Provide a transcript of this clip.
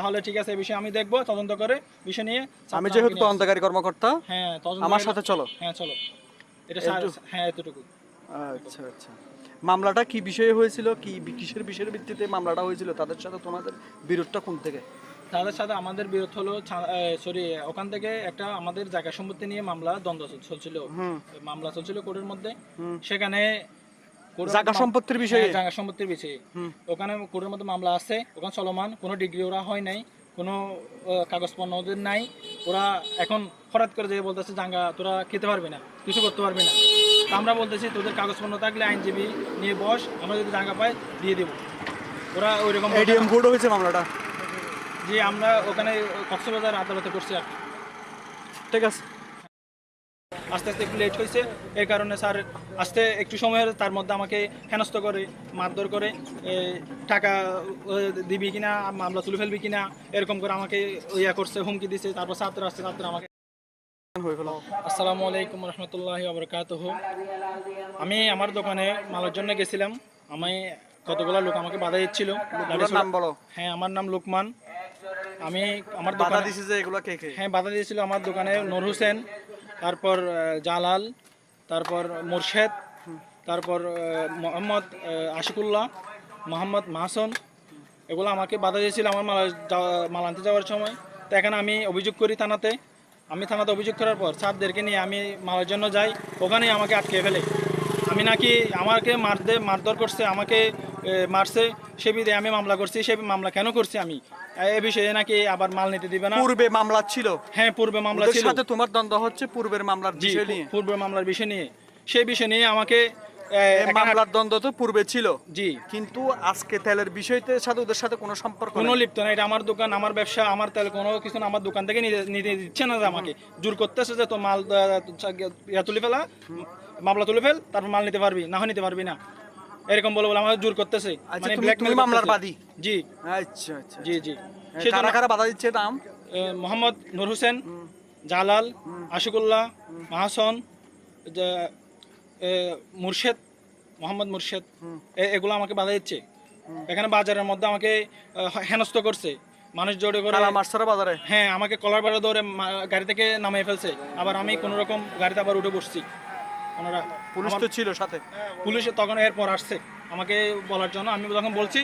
তাহলে ঠিক আছে এই বিষয়ে আমি দেখব তদন্ত করে বিষয় নিয়ে আমি যেহেতু তদন্তকারী কর্মকর্তা হ্যাঁ আমার সাথে চলো। হ্যাঁ চলো। এটা হ্যাঁ এতটুকু। আচ্ছা আচ্ছা। মামলাটা কি বিষয়ে হয়েছিল? কি কিসের বিষয়ের ভিত্তিতে মামলাটা হয়েছিল? তাদের সাথে তোমাদের বিরোধটা কোন থেকে? তাদের সাথে আমাদের বিরোধ হলো সরি ওখান থেকে একটা আমাদের জায়গা সম্পত্তি নিয়ে মামলা দ্বন্দ্ব চলছিল। মামলা চলছিল কোর্টের মধ্যে। সেখানে জায়গা সম্পত্তির বিষয়ে? হ্যাঁ, জায়গা সম্পত্তির বিষয়ে। ওখানে কোর্টের মধ্যে মামলা আছে ওখানে চলমান কোনো ডিগ্রি ওরা হয় নাই কোনো কাগজপত্র ওদের নাই। ওরা এখন হঠাৎ করে যে বলতেছে জাঙ্গা তোরা খেতে পারবি না কিছু করতে পারবি না। তা আমরা বলতেছি তোদের কাগজপত্র থাকলে আইনজীবী নিয়ে বস আমরা যদি জাঙ্গা পাই দিয়ে দেবো। ওরা ওইরকম এডিএম কোর্টে হয়েছে মামলাটা? যে আমরা ওখানে কক্সবাজার আদালতে করছি আর ঠিক আছে। আস্তে আস্তে একটু লেট হয়েছে। এই কারণে স্যার আস্তে একটু সময়ের তার মধ্যে আমাকে হেনস্থ করে মারধর করে টাকা দিবি কিনা মামলা তুলে ফেলবি কিনা এরকম করে আমাকে ইয়া করছে হুমকি দিছে। তারপর ছাত্র আসছে ছাত্র আমাকে আসসালামু আলাইকুম রহমতুল্লাহ আবরকাতহ আমি আমার দোকানে মালের জন্য গেছিলাম। আমি কতগুলো লোক আমাকে বাধা দিচ্ছিল। নাম বলো। হ্যাঁ আমার নাম লোকমান। আমি আমার দোকানে দিছে যে এগুলো কে কে? হ্যাঁ বাধা দিয়েছিল আমার দোকানে নূর হোসেন। তারপর জালাল, তারপর মুর্শেদ, তারপর মোহাম্মদ আশিকুল্লাহ, মোহাম্মদ মাহাসন। এগুলো আমাকে বাধা দিয়েছিল আমার মাল মাল আনতে যাওয়ার সময়। তো এখানে আমি অভিযোগ করি থানাতে। আমি থানাতে অভিযোগ করার পর স্যারদেরকে নিয়ে আমি মালের জন্য যাই। ওখানেই আমাকে আটকে ফেলে। আমি নাকি আমাকে মারতে মারধর করছে, আমাকে মারছে সে বিধে আমি মামলা করছি সে মামলা কেন করছি আমি? এ বিষয়ে নাকি আবার মাল নিতে দিবে না? পূর্বে মামলা ছিল। হ্যাঁ পূর্বে মামলা ছিল। সাথে তোমার দ্বন্দ্ব হচ্ছে পূর্বের মামলার বিষয় নিয়ে। পূর্বে মামলার বিষয় নিয়ে। সেই বিষয় নিয়ে আমাকে মামলার দ্বন্দ্ব তো পূর্বে ছিল। জি। কিন্তু আজকে তেলের বিষয়তে সাথে ওদের সাথে কোনো সম্পর্ক কোনো লিপ্ত না এটা আমার দোকান আমার ব্যবসা আমার তেল কোনো কিছু না আমার দোকান থেকে নিতে- দিচ্ছে না যে আমাকে। জোর করতেছে যে তো মাল ইয়া তুলে ফেলা মামলা তুলে ফেল তারপর মাল নিতে পারবি না হয় নিতে পারবি না। এরকম বলে বলে আমার জোর করতেছে। আচ্ছা, তুমি- blackmail মামলার বাদী? জি। আচ্ছা আচ্ছা জি জি। কারা সেজন্য কারা বাধা দিচ্ছে নাম? মোহাম্মদ নূর হোসেন জালাল আশিকুল্লাহ মাহাসন মুর্শেদ মোহাম্মদ মুর্শেদ। এগুলো আমাকে বাধা দিচ্ছে। এখানে বাজারের মধ্যে আমাকে হেনস্থ করছে। মানুষ জোরে করে কালা বাজারে? হ্যাঁ আমাকে কলার বাড়া ধরে গাড়ি থেকে নামিয়ে ফেলছে। আবার আমি কোনো রকম গাড়িতে আবার উঠে বসছি। ওনারা পুলিশ তো ছিল সাথে। পুলিশ তখন এরপর আসছে। আমাকে বলার জন্য আমি তখন বলছি